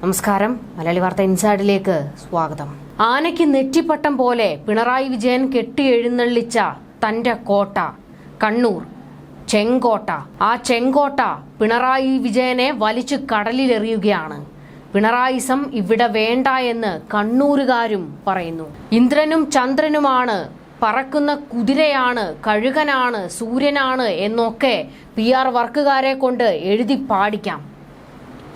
നമസ്കാരം. മലയാളി വാർത്ത ഇൻസൈഡിലേക്ക് സ്വാഗതം. ആനയ്ക്ക് നെറ്റിപ്പട്ടം പോലെ പിണറായി വിജയൻ കെട്ടി എഴുന്നള്ളിച്ച തന്റെ കോട്ട കണ്ണൂർ ചെങ്കോട്ട. ആ ചെങ്കോട്ട പിണറായി വിജയനെ വലിച്ചു കടലിലെറിയുകയാണ്. പിണറായിസം ഇവിടെ വേണ്ട എന്ന് കണ്ണൂരുകാരും പറയുന്നു. ഇന്ദ്രനും ചന്ദ്രനുമാണ് പറക്കുന്ന കുതിരയാണ് കഴുകനാണ് സൂര്യനാണ് എന്നൊക്കെ പി ആർ വർക്കുകാരെ കൊണ്ട് എഴുതി പാടിക്കാം.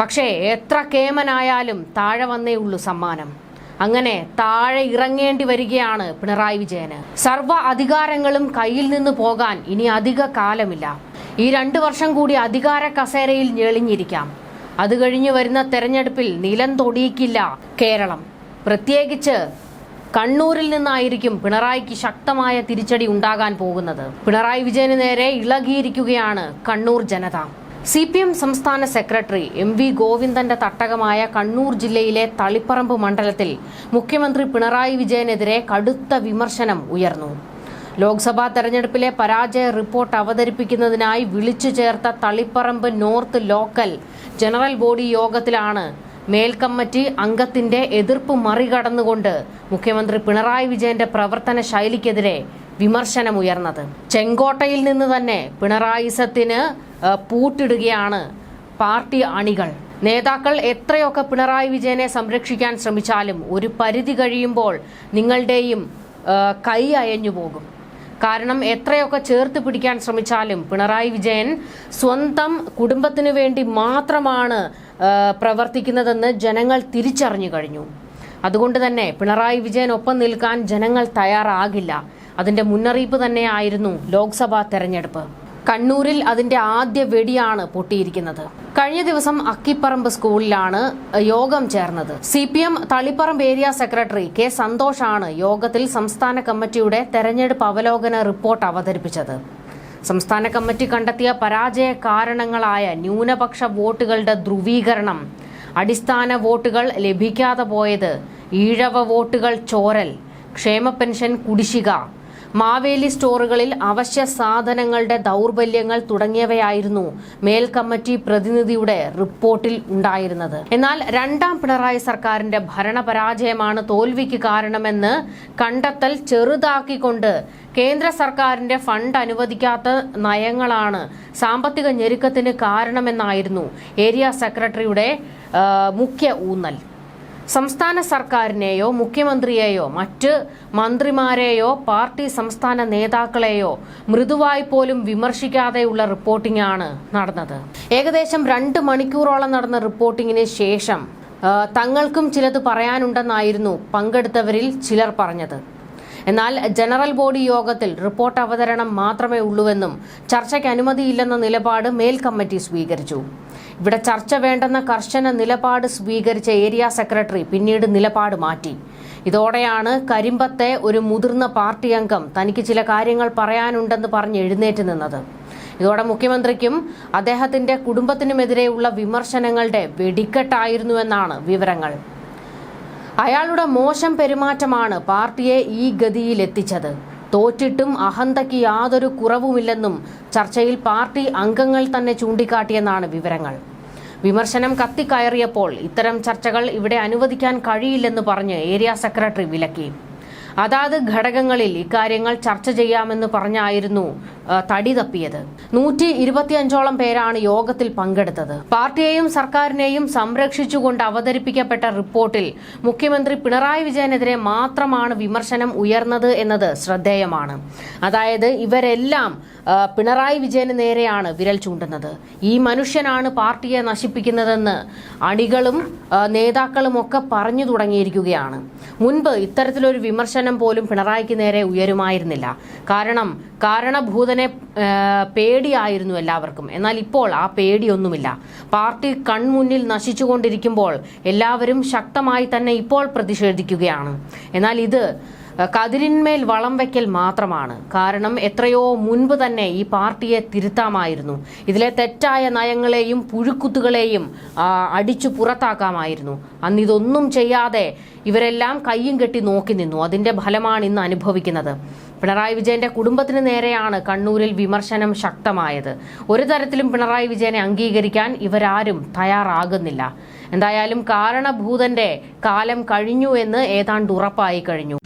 പക്ഷേ എത്ര കേമനായാലും താഴെ വന്നേ ഉള്ളൂ സമ്മാനം. അങ്ങനെ താഴെ ഇറങ്ങേണ്ടി വരികയാണ് പിണറായി വിജയന്. സർവ അധികാരങ്ങളും കയ്യിൽ നിന്ന് പോകാൻ ഇനി അധിക കാലമില്ല. ഈ രണ്ടു വർഷം കൂടി അധികാര കസേരയിൽ ഞെളിഞ്ഞിരിക്കാം. അത് കഴിഞ്ഞു വരുന്ന തെരഞ്ഞെടുപ്പിൽ നിലം തൊടിയിക്കില്ല കേരളം. പ്രത്യേകിച്ച് കണ്ണൂരിൽ നിന്നായിരിക്കും പിണറായിക്ക് ശക്തമായ തിരിച്ചടി ഉണ്ടാകാൻ പോകുന്നത്. പിണറായി വിജയന് നേരെ ഇളകിയിരിക്കുകയാണ് കണ്ണൂർ ജനത. സി പി എം സംസ്ഥാന സെക്രട്ടറി എം വി ഗോവിന്ദന്റെ തട്ടകമായ കണ്ണൂർ ജില്ലയിലെ തളിപ്പറമ്പ് മണ്ഡലത്തിൽ മുഖ്യമന്ത്രി പിണറായി വിജയനെതിരെ കടുത്ത വിമർശനം ഉയർന്നു. ലോക്സഭാ തെരഞ്ഞെടുപ്പിലെ പരാജയ റിപ്പോർട്ട് അവതരിപ്പിക്കുന്നതിനായി വിളിച്ചു ചേർത്ത Taliparamba north local general body യോഗത്തിലാണ് മേൽക്കമ്മിറ്റി അംഗത്തിന്റെ എതിർപ്പ് മറികടന്നുകൊണ്ട് മുഖ്യമന്ത്രി പിണറായി വിജയന്റെ പ്രവർത്തന ശൈലിക്കെതിരെ വിമർശനമുയർന്നത്. ചെങ്കോട്ടയിൽ നിന്ന് തന്നെ പിണറായിസത്തിന് പൂട്ടിടുകയാണ് പാർട്ടി അണികൾ. നേതാക്കൾ എത്രയൊക്കെ പിണറായി വിജയനെ സംരക്ഷിക്കാൻ ശ്രമിച്ചാലും ഒരു പരിധി കഴിയുമ്പോൾ നിങ്ങളുടെയും കൈ അയഞ്ഞു പോകും. കാരണം എത്രയൊക്കെ ചേർത്ത് പിടിക്കാൻ ശ്രമിച്ചാലും പിണറായി വിജയൻ സ്വന്തം കുടുംബത്തിന് വേണ്ടി മാത്രമാണ് പ്രവർത്തിക്കുന്നതെന്ന് ജനങ്ങൾ തിരിച്ചറിഞ്ഞു കഴിഞ്ഞു. അതുകൊണ്ട് തന്നെ പിണറായി വിജയൻ ഒപ്പം നിൽക്കാൻ ജനങ്ങൾ തയ്യാറാകില്ല. അതിന്റെ മുന്നറിയിപ്പ് തന്നെയായിരുന്നു ലോക്സഭാ തെരഞ്ഞെടുപ്പ്. കണ്ണൂരിൽ അതിന്റെ ആദ്യ വെടിയാണ് പൊട്ടിയിരിക്കുന്നത്. കഴിഞ്ഞ ദിവസം അക്കിപ്പറമ്പ് സ്കൂളിലാണ് യോഗം ചേർന്നത്. C P M Taliparamba area secretary K സന്തോഷാണ് യോഗത്തിൽ സംസ്ഥാന കമ്മിറ്റിയുടെ തെരഞ്ഞെടുപ്പ് അവലോകന റിപ്പോർട്ട് അവതരിപ്പിച്ചത്. സംസ്ഥാന കമ്മിറ്റി കണ്ടെത്തിയ പരാജയ കാരണങ്ങളായ ന്യൂനപക്ഷ വോട്ടുകളുടെ ധ്രുവീകരണം അടിസ്ഥാന വോട്ടുകൾ ലഭിക്കാതെ പോയത് ഈഴവ വോട്ടുകൾ ചോരൽ ക്ഷേമ പെൻഷൻ കുടിശ്ശിക മാവേലി സ്റ്റോറുകളിൽ അവശ്യ സാധനങ്ങളുടെ ദൗർബല്യങ്ങൾ തുടങ്ങിയവയായിരുന്നു മേൽക്കമ്മറ്റി പ്രതിനിധിയുടെ റിപ്പോർട്ടിൽ ഉണ്ടായിരുന്നത്. എന്നാൽ രണ്ടാം പിണറായി സർക്കാരിന്റെ ഭരണപരാജയമാണ് തോൽവിക്ക് കാരണമെന്ന് കണ്ടെത്തൽ ചെറുതാക്കിക്കൊണ്ട് കേന്ദ്ര സർക്കാരിന്റെ ഫണ്ട് അനുവദിക്കാത്ത നയങ്ങളാണ് സാമ്പത്തിക ഞെരുക്കത്തിന് കാരണമെന്നായിരുന്നു ഏരിയ സെക്രട്ടറിയുടെ മുഖ്യ ഊന്നൽ. സംസ്ഥാന സർക്കാരിനെയോ മുഖ്യമന്ത്രിയെയോ മറ്റ് മന്ത്രിമാരെയോ പാർട്ടി സംസ്ഥാന നേതാക്കളെയോ മൃദുവായി പോലും വിമർശിക്കാതെയുള്ള റിപ്പോർട്ടിംഗ് ആണ് നടന്നത്. ഏകദേശം രണ്ട് മണിക്കൂറോളം നടന്ന റിപ്പോർട്ടിങ്ങിന് ശേഷം തങ്ങൾക്കും ചിലത് പറയാനുണ്ടെന്നായിരുന്നു പങ്കെടുത്തവരിൽ ചിലർ പറഞ്ഞത്. എന്നാൽ ജനറൽ ബോഡി യോഗത്തിൽ റിപ്പോർട്ട് അവതരണം മാത്രമേ ഉള്ളൂവെന്നും ചർച്ചയ്ക്ക് അനുമതിയില്ലെന്ന നിലപാട് മേൽ കമ്മിറ്റി സ്വീകരിച്ചു. ഇവിടെ ചർച്ച വേണ്ടെന്ന കർശന നിലപാട് സ്വീകരിച്ച ഏരിയ സെക്രട്ടറി പിന്നീട് നിലപാട് മാറ്റി. ഇതോടെയാണ് കരിമ്പത്തെ ഒരു മുതിർന്ന പാർട്ടി അംഗം തനിക്ക് ചില കാര്യങ്ങൾ പറയാനുണ്ടെന്ന് പറഞ്ഞ് എഴുന്നേറ്റ് നിന്നത്. ഇതോടെ മുഖ്യമന്ത്രിക്കും അദ്ദേഹത്തിന്റെ കുടുംബത്തിനുമെതിരെയുള്ള വിമർശനങ്ങളുടെ വെടിക്കെട്ടായിരുന്നുവെന്നാണ് വിവരങ്ങൾ. അയാളുടെ മോശം പെരുമാറ്റമാണ് പാർട്ടിയെ ഈ ഗതിയിലെത്തിച്ചത്. തോറ്റിട്ടും അഹന്തയ്ക്ക് യാതൊരു കുറവുമില്ലെന്നും ചർച്ചയിൽ പാർട്ടി അംഗങ്ങൾ തന്നെ ചൂണ്ടിക്കാട്ടിയെന്നാണ് വിവരങ്ങൾ. വിമർശനം കത്തിക്കയറിയപ്പോൾ ഇത്തരം ചർച്ചകൾ ഇവിടെ അനുവദിക്കാൻ കഴിയില്ലെന്ന് പറഞ്ഞ് ഏരിയ സെക്രട്ടറി വിലക്കി. അതാത് ഘടകങ്ങളിൽ ഇക്കാര്യങ്ങൾ ചർച്ച ചെയ്യാമെന്ന് പറഞ്ഞായിരുന്നു തടി തപ്പിയത്. നൂറ്റി ഇരുപത്തിയഞ്ചോളം പേരാണ് യോഗത്തിൽ പങ്കെടുത്തത്. പാർട്ടിയെയും സർക്കാരിനെയും സംരക്ഷിച്ചുകൊണ്ട് അവതരിപ്പിക്കപ്പെട്ട റിപ്പോർട്ടിൽ മുഖ്യമന്ത്രി പിണറായി വിജയനെതിരെ മാത്രമാണ് വിമർശനം ഉയർന്നത് എന്നത് ശ്രദ്ധേയമാണ്. അതായത് ഇവരെല്ലാം പിണറായി വിജയന് നേരെയാണ് വിരൽ ചൂണ്ടുന്നത്. ഈ മനുഷ്യനാണ് പാർട്ടിയെ നശിപ്പിക്കുന്നതെന്ന് അണികളും നേതാക്കളും ഒക്കെ പറഞ്ഞു തുടങ്ങിയിരിക്കുകയാണ്. മുൻപ് ഇത്തരത്തിലൊരു വിമർശനം പോലും പിണറായിക്ക് നേരെ ഉയരുമായിരുന്നില്ല. കാരണം കാരണഭൂതനെ ആ, പേടിയായിരുന്നു എല്ലാവർക്കും. എന്നാൽ ഇപ്പോൾ ആ പേടിയൊന്നുമില്ല. പാർട്ടി കൺമുന്നിൽ നശിച്ചുകൊണ്ടിരിക്കുമ്പോൾ എല്ലാവരും ശക്തമായി തന്നെ ഇപ്പോൾ പ്രതിഷേധിക്കുകയാണ്. എന്നാൽ ഇത് കതിരിന്മേൽ വളം വയ്ക്കൽ മാത്രമാണ്. കാരണം എത്രയോ മുൻപ് തന്നെ ഈ പാർട്ടിയെ തിരുത്താമായിരുന്നു. ഇതിലെ തെറ്റായ നയങ്ങളെയും പുഴുക്കുത്തുകളെയും അടിച്ചു പുറത്താക്കാമായിരുന്നു. അന്ന് ഇതൊന്നും ചെയ്യാതെ ഇവരെല്ലാം കയ്യും കെട്ടി നോക്കി നിന്നു. അതിന്റെ ഫലമാണ് ഇന്ന് അനുഭവിക്കുന്നത്. പിണറായി വിജയന്റെ കുടുംബത്തിന് നേരെയാണ് കണ്ണൂരിൽ വിമർശനം ശക്തമായത്. ഒരു തരത്തിലും പിണറായി വിജയനെ അംഗീകരിക്കാൻ ഇവരാരും തയ്യാറാകുന്നില്ല. എന്തായാലും കാരണഭൂതന്റെ കാലം കഴിഞ്ഞു എന്ന് ഏതാണ്ട് ഉറപ്പായി കഴിഞ്ഞു.